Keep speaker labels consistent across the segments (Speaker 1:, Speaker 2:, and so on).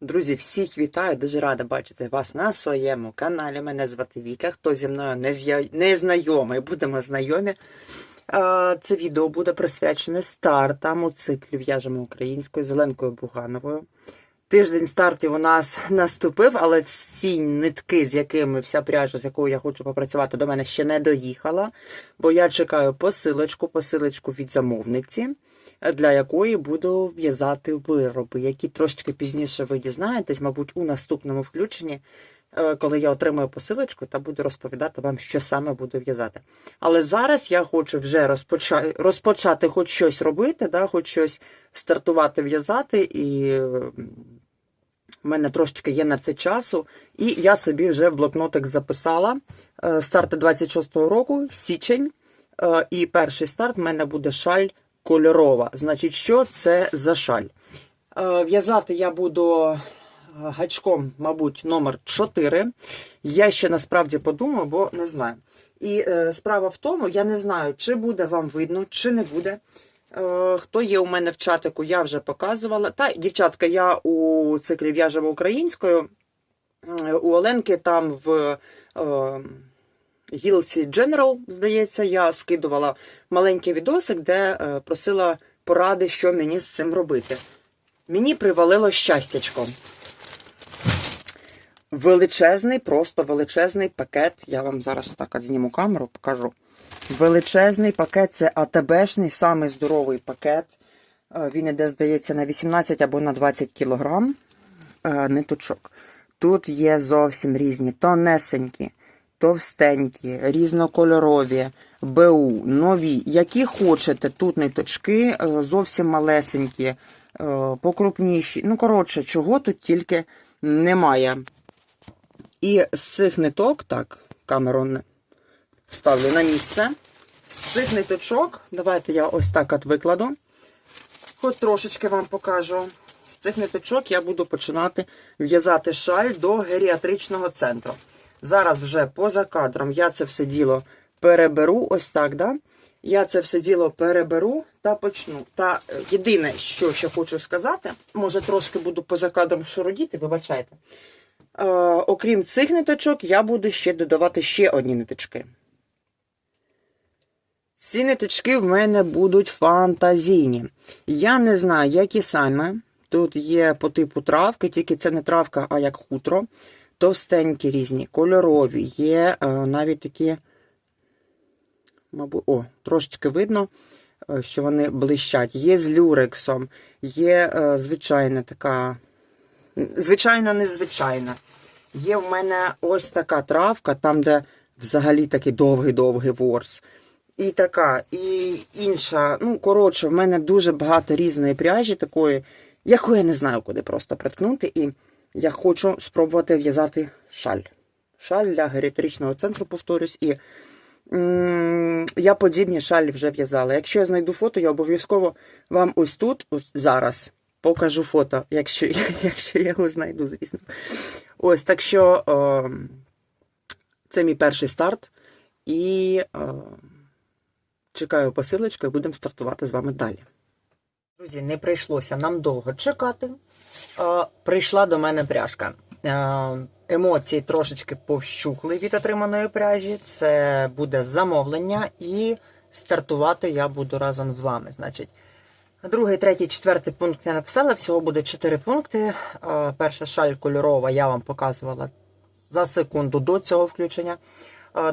Speaker 1: Друзі, всіх вітаю, дуже рада бачити вас на своєму каналі. Мене звати Віка. Хто зі мною не, зя... не знайомий, будемо знайомі. Це відео буде присвячене стартам у циклі в'яжемо українською Зеленкою Бугановою. Тиждень стартів у нас наступив, але всі нитки, з якими вся пряжа, з якою я хочу попрацювати, до мене ще не доїхала, бо я чекаю посилочку, посилочку від замовниці для якої буду в'язати вироби, які трошки пізніше ви дізнаєтесь, мабуть, у наступному включенні, е, коли я отримаю посилочку та буду розповідати вам, що саме буду в'язати. Але зараз я хочу вже розпочати, розпочати хоч щось робити, да, хоч щось стартувати в'язати, і в мене трошечки є на це часу, і я собі вже в блокнотик записала е, старти 26-го року, січень, е, і перший старт в мене буде шаль кольорова. Значить, що це за шаль? Е, В'язати я буду е, гачком, мабуть, номер 4. Я ще насправді подумав, бо не знаю. І е, справа в тому, я не знаю, чи буде вам видно, чи не буде. Хто є у мене в чатику, я вже показувала. Та, дівчатка, я у циклі в'яжемо українською. У Оленки там в. Гілці General, здається, я скидувала маленький відосик, де е, просила поради, що мені з цим робити. Мені привалило щастячко. Величезний, просто величезний пакет. Я вам зараз так зніму камеру, покажу. Величезний пакет це АТБшний, самий здоровий пакет. Е, Він іде, здається, на 18 або на 20 кілограм е, ниточок. Тут є зовсім різні тонесенькі, товстенькі, різнокольорові, БУ, нові. Які хочете, тут ниточки, е, зовсім малесенькі, е, покрупніші. Ну, коротше, чого тут тільки немає. І з цих ниток, так, камеру ставлю на місце. З цих ниточок, давайте я ось так от викладу. Хоч трошечки вам покажу. З цих ниточок я буду починати в'язати шаль до геріатричного центру. Зараз вже поза кадром я це все діло переберу, ось так, да? Я це все діло переберу та почну. Та е, єдине, що ще хочу сказати, може трошки буду поза кадром шурудіти, вибачайте. Е, окрім цих ниточок, я буду ще додавати ще одні ниточки. Ці ниточки в мене будуть фантазійні. Я не знаю, які саме. Тут є по типу травки, тільки це не травка, а як хутро. Товстенькі різні, кольорові. Є е, навіть такі, мабуть, о, трошечки видно, е, що вони блищать. Є з люрексом, є е, звичайна така, звичайно, незвичайна. Є в мене ось така травка, там, де взагалі такий довгий-довгий ворс. І така, і інша. Ну, коротше, в мене дуже багато різної пряжі, такої, яку я не знаю, куди просто приткнути. І я хочу спробувати в'язати шаль. Шаль для геріатричного центру, повторюсь. І я подібні шалі вже в'язала. Якщо я знайду фото, я обов'язково вам ось тут, ось зараз, покажу фото, якщо, якщо я його знайду, звісно. Ось, так що е, це мій перший старт. І. Е, Чекаю посилочку і будемо стартувати з вами далі. Друзі, не прийшлося нам довго чекати. Прийшла до мене пряжка. Емоції трошечки повщухли від отриманої пряжі. Це буде замовлення, і стартувати я буду разом з вами. Значить, другий, третій, четвертий пункт я написала. Всього буде чотири пункти. Перша шаль кольорова я вам показувала за секунду до цього включення.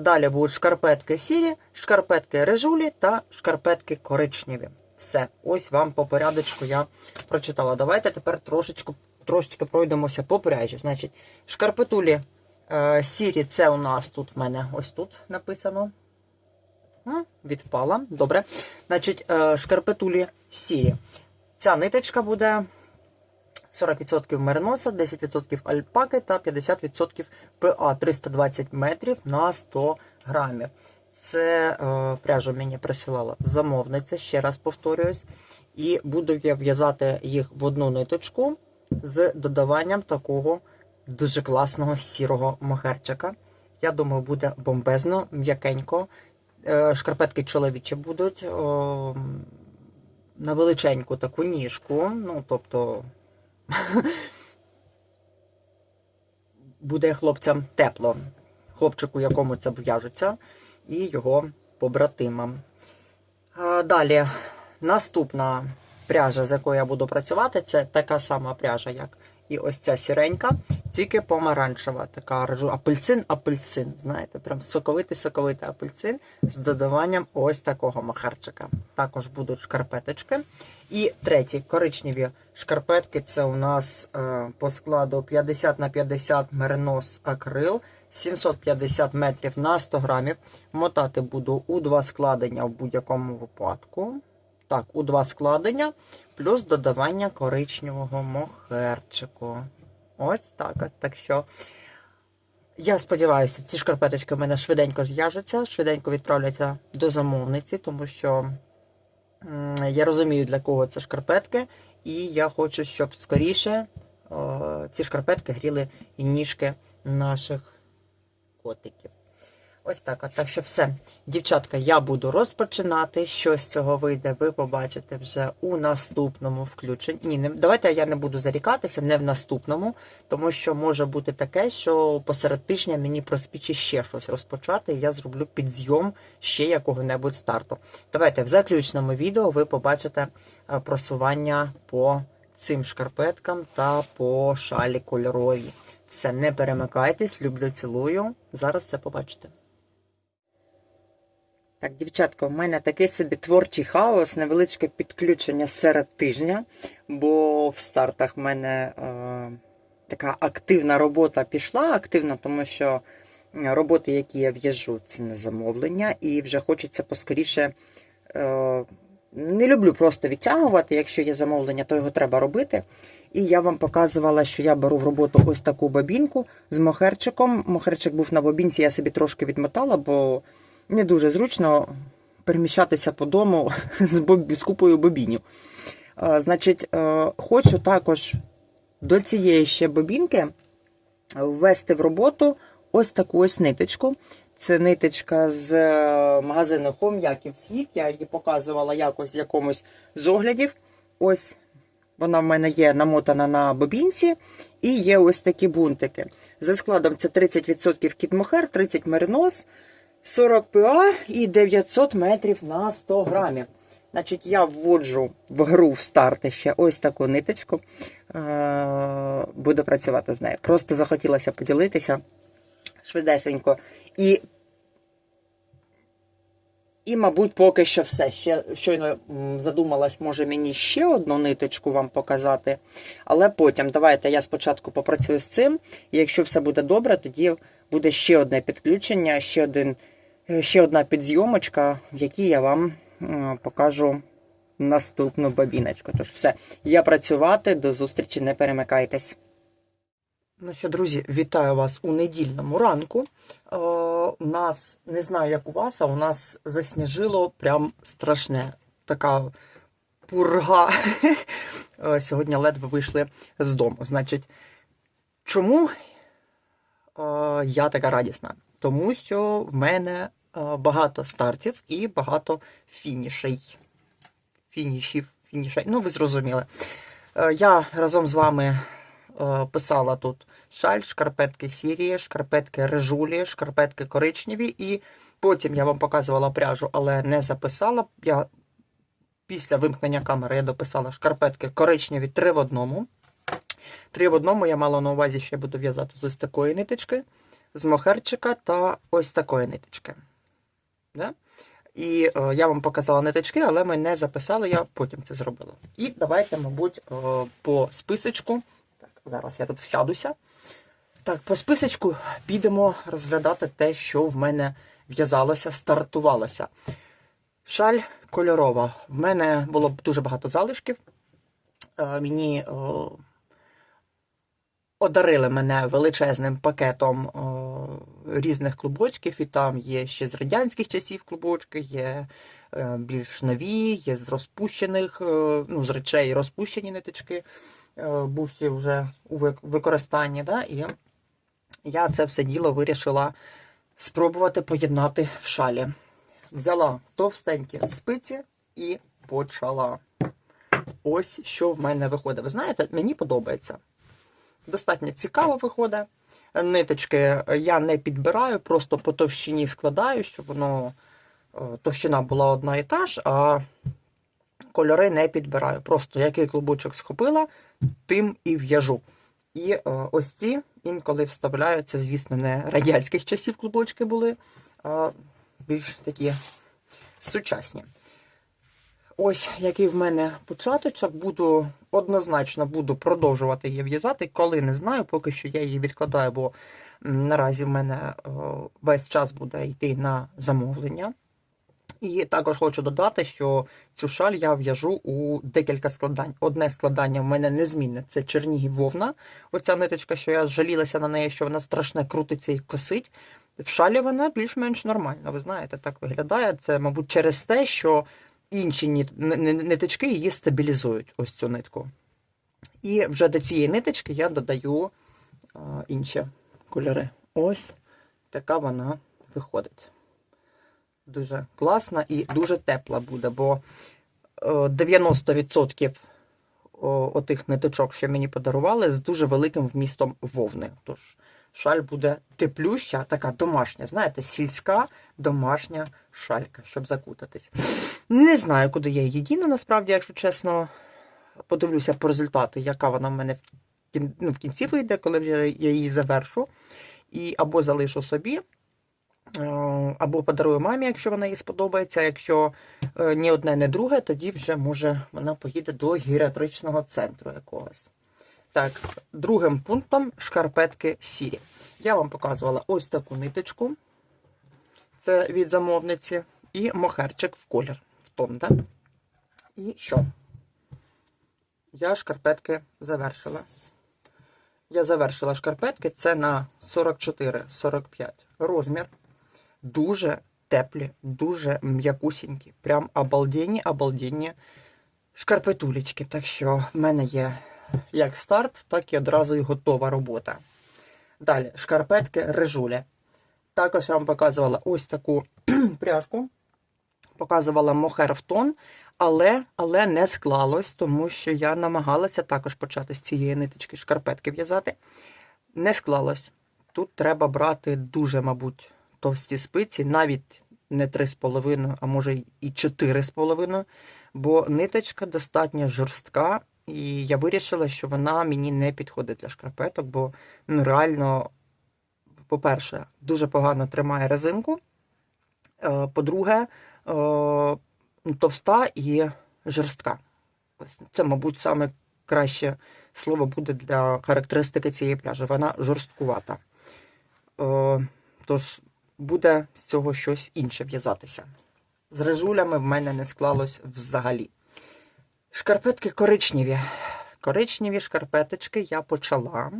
Speaker 1: Далі будуть шкарпетки сірі, шкарпетки режулі та шкарпетки коричневі. Все, ось вам по порядочку я прочитала. Давайте тепер трошечку, трошечки пройдемося по пряжі. Значить, шкарпетулі е, сірі, це у нас тут в мене ось тут написано. Відпала. Добре. Значить, е, шкарпетулі сірі. Ця ниточка буде 40% мериноса, 10% альпаки та 50% ПА 320 метрів на 100 грамів. Це е, пряжу мені присилала замовниця, ще раз повторююсь. І буду я в'язати їх в одну ниточку з додаванням такого дуже класного сірого мохерчика. Я думаю, буде бомбезно, м'якенько. Е, шкарпетки чоловічі будуть о, на величеньку таку ніжку. Ну, тобто буде хлопцям тепло. Хлопчику, якому це в'яжеться, і його побратимам. Далі, наступна пряжа, з якою я буду працювати, це така сама пряжа, як і ось ця сіренька, тільки помаранчева. Така апельсин-апельсин. Знаєте, прям соковитий-соковитий апельсин з додаванням ось такого махарчика. Також будуть шкарпеточки. І треті коричневі шкарпетки це у нас е, по складу 50 на 50 меринос акрил. 750 метрів на 100 грамів. Мотати буду у два складення в будь-якому випадку. Так, у два складення, плюс додавання коричневого мохерчику. Ось так. от. Так що я сподіваюся, ці шкарпеточки в мене швиденько з'яжуться, швиденько відправляться до замовниці, тому що я розумію, для кого це шкарпетки, і я хочу, щоб скоріше о, ці шкарпетки гріли і ніжки наших котиків. Ось так. Так що все. Дівчатка, я буду розпочинати. Що з цього вийде, ви побачите вже у наступному включенні. Ні, не, давайте я не буду зарікатися, не в наступному, тому що може бути таке, що посеред тижня мені проспічить ще щось розпочати, і я зроблю підзйом ще якого-небудь старту. Давайте в заключному відео ви побачите е, просування по цим шкарпеткам та по шалі кольоровій. Все, не перемикайтесь, люблю, цілую. Зараз все побачите. Так, дівчатка, в мене такий собі творчий хаос, невеличке підключення серед тижня, бо в стартах в мене е, така активна робота пішла. Активна, тому що роботи, які я в'яжу, це не замовлення, і вже хочеться поскоріше. Е, не люблю просто відтягувати. Якщо є замовлення, то його треба робити. І я вам показувала, що я беру в роботу ось таку бобінку з мохерчиком. Мохерчик був на бобінці, я собі трошки відмотала, бо не дуже зручно переміщатися по дому з, боб... з купою бобінів. Значить, е, хочу також до цієї ще бобінки ввести в роботу ось таку ось ниточку. Це ниточка з е, магазину Хом'яків Світ. Я її показувала якось в якомусь з оглядів. Ось вона в мене є намотана на бобінці, і є ось такі бунтики. За складом це 30% кітмохер, 30 меринос, 40 ПА і 900 метрів на 100 грамів. Значить, я вводжу в гру в старти ще ось таку ниточку. Е, Буду працювати з нею. Просто захотілося поділитися швидесенько. І і, мабуть, поки що все. Ще щойно задумалась, може мені ще одну ниточку вам показати. Але потім давайте я спочатку попрацюю з цим. І якщо все буде добре, тоді буде ще одне підключення, ще один, ще одна підзйомочка, в якій я вам покажу наступну бабіночку. Тож все, я працювати, до зустрічі, не перемикайтесь. Ну що, друзі, вітаю вас у недільному ранку. Е, у нас, не знаю, як у вас, а у нас засніжило прям страшне. Така пурга. Е, сьогодні ледве вийшли з дому. Значить, чому е, я така радісна? Тому що в мене е, багато стартів і багато фінішей. Фінішів, фінішей. Ну, ви зрозуміли. Е, я разом з вами писала тут шаль, шкарпетки сірі, шкарпетки режулі, шкарпетки коричневі. І потім я вам показувала пряжу, але не записала. Я Після вимкнення камери я дописала шкарпетки коричневі три в одному. Три в одному я мала на увазі, що я буду в'язати з ось такої ниточки, з мохерчика та ось такої ниточки. Да? І е, я вам показала ниточки, але ми не записали, я потім це зробила. І давайте, мабуть, е, по списочку. Зараз я тут всядуся. Так, по списочку підемо розглядати те, що в мене в'язалося, стартувалося. Шаль кольорова. В мене було дуже багато залишків. Е, Мені о, одарили мене величезним пакетом о, різних клубочків, і там є ще з радянських часів клубочки, є е, більш нові, є з розпущених, е, ну, з речей розпущені ниточки, е, бувші вже у використанні. Да? І я це все діло вирішила спробувати поєднати в шалі. Взяла товстенькі спиці і почала. Ось що в мене виходить. Ви знаєте, мені подобається. Достатньо цікаво виходить. Ниточки я не підбираю, просто по товщині складаю, щоб воно е, товщина була одна і та ж, а кольори не підбираю. Просто який клубочок схопила, тим і в'яжу. І е, ось ці інколи вставляю, це, звісно, не радянських часів клубочки були, а більш такі сучасні. Ось який в мене початочок. Буду однозначно буду продовжувати її в'язати. Коли не знаю, поки що я її відкладаю, бо наразі в мене е, весь час буде йти на замовлення. І також хочу додати, що цю шаль я в'яжу у декілька складань. Одне складання в мене незмінне це Чернігів вовна. Оця ниточка, що я жалілася на неї, що вона страшне крутиться і косить. В шалі вона більш-менш нормальна. Ви знаєте, так виглядає. Це, мабуть, через те, що інші ниточки її стабілізують, ось цю нитку. І вже до цієї ниточки я додаю інші кольори. Ось така вона виходить. Дуже класна і дуже тепла буде, бо е, 90% отих ниточок, що мені подарували, з дуже великим вмістом вовни. Тож шаль буде теплюща, така домашня, знаєте, сільська домашня шалька, щоб закутатись. Не знаю, куди я її діну, насправді, якщо чесно. Подивлюся по результату, яка вона в мене в, ну, кінці вийде, коли вже я її завершу. І або залишу собі, е, або подарую мамі, якщо вона їй сподобається. Якщо е, ні одне, ні друге, тоді вже може вона поїде до геріатричного центру якогось. Так, другим пунктом шкарпетки сірі. Я вам показувала ось таку ниточку. Це від замовниці. І мохерчик в колір. В тон, так? І що? Я шкарпетки завершила. Я завершила шкарпетки. Це на 44-45 розмір. Дуже теплі, дуже м'якусінькі. Прям обалденні, обалденні шкарпетулечки. Так що в мене є як старт, так і одразу і готова робота. Далі, шкарпетки режуля. Також я вам показувала ось таку пряжку. Показувала мохер в тон, але, але не склалось, тому що я намагалася також почати з цієї ниточки шкарпетки в'язати. Не склалось. Тут треба брати дуже, мабуть, товсті спиці, навіть не 3,5, а може і 4,5, бо ниточка достатньо жорстка, і я вирішила, що вона мені не підходить для шкарпеток, бо ну, реально, по-перше, дуже погано тримає резинку. Е, По-друге, е, товста і жорстка. Це, мабуть, саме краще слово буде для характеристики цієї пляжі. Вона жорсткувата. Е, Тож буде з цього щось інше в'язатися. З режулями в мене не склалось взагалі. Шкарпетки коричневі. Коричневі шкарпеточки я почала.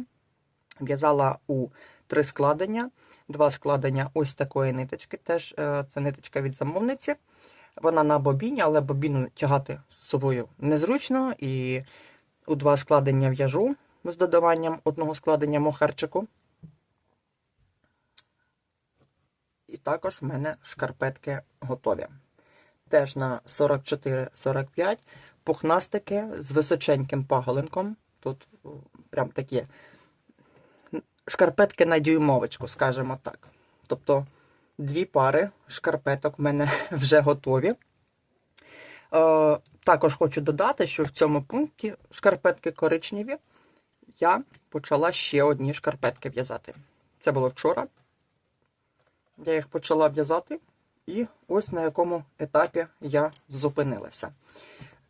Speaker 1: В'язала у три складення, два складення ось такої ниточки. Теж е, це ниточка від замовниці. Вона на бобіні, але бобіну тягати з собою незручно. І у два складення в'яжу з додаванням одного складення мохерчику. І також в мене шкарпетки готові. Теж на 44-45 пухнастики з височеньким паголинком. Тут прям такі шкарпетки на дюймовочку, скажімо так. Тобто дві пари шкарпеток в мене вже готові. Е, також хочу додати, що в цьому пункті шкарпетки коричневі. Я почала ще одні шкарпетки в'язати. Це було вчора. Я їх почала в'язати, і ось на якому етапі я зупинилася.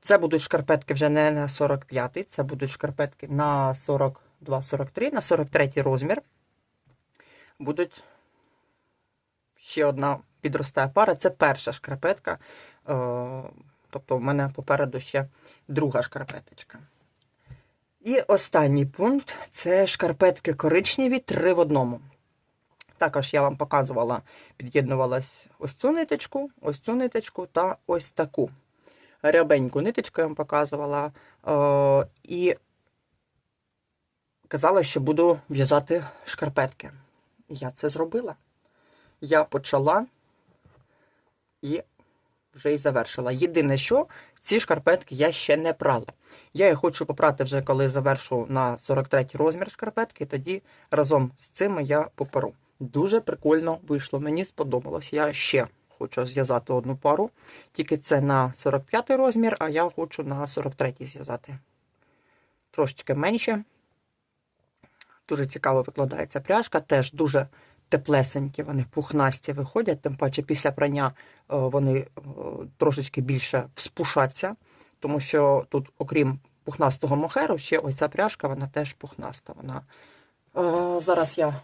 Speaker 1: Це будуть шкарпетки вже не на 45, це будуть шкарпетки на 42-43, на 43 розмір. Будуть ще одна підростає пара. Це перша шкарпетка. Е, Тобто, в мене попереду ще друга шкарпеточка. І останній пункт це шкарпетки коричневі три в одному. Також я вам показувала, під'єднувалась ось цю ниточку, ось цю ниточку та ось таку. Рябеньку ниточку я вам показувала. Е, і казала, що буду в'язати шкарпетки. Я це зробила. Я почала і вже і завершила. Єдине, що ці шкарпетки я ще не прала. Я їх хочу попрати вже коли завершу на 43 розмір шкарпетки, тоді разом з цими я поперу. Дуже прикольно вийшло. Мені сподобалось. Я ще хочу зв'язати одну пару, тільки це на 45 розмір, а я хочу на 43 зв'язати. Трошечки менше. Дуже цікаво викладається пряжка, теж дуже теплесенькі, вони пухнасті виходять, тим паче після прання е, вони е, трошечки більше вспушаться, тому що тут, окрім пухнастого мохеру, ще ось ця пряжка, вона теж пухнаста. Вона... Е, зараз я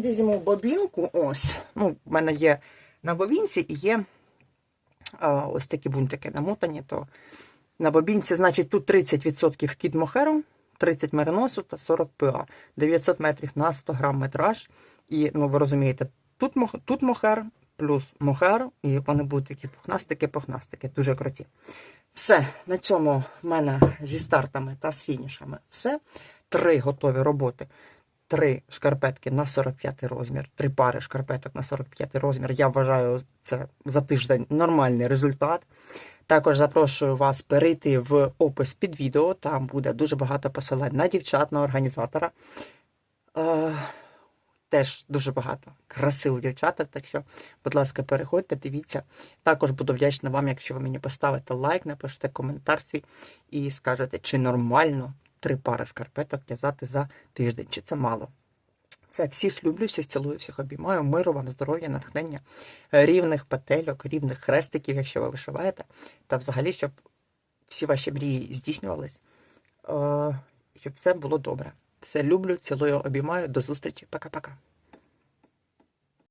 Speaker 1: візьму бобінку. Ось. Ну, в мене є на бобінці і є ось такі бунтики намотані, то на бобінці, значить, тут 30% кіт мохеру, 30 мериносу та 40 ПА. 900 метрів на 100 грам метраж. І, ну, ви розумієте, тут, мох, тут мохер плюс мохер, і вони будуть такі пухнастики, пухнастики, дуже круті. Все, на цьому в мене зі стартами та з фінішами все. Три готові роботи. Три шкарпетки на 45 розмір, три пари шкарпеток на 45 розмір. Я вважаю це за тиждень нормальний результат. Також запрошую вас перейти в опис під відео. Там буде дуже багато посилань на дівчат, на організатора. Е, теж дуже багато красивих дівчаток. Так що, будь ласка, переходьте, дивіться. Також буду вдячна вам, якщо ви мені поставите лайк, напишете коментар і скажете, чи нормально три пари шкарпеток в'язати за тиждень, чи це мало. Все, всіх люблю, всіх цілую, всіх обіймаю. Миру вам, здоров'я, натхнення, рівних петельок, рівних хрестиків, якщо ви вишиваєте. Та взагалі, щоб всі ваші мрії здійснювались, е, щоб все було добре. Все люблю, цілую, обіймаю. До зустрічі. Пока-пока.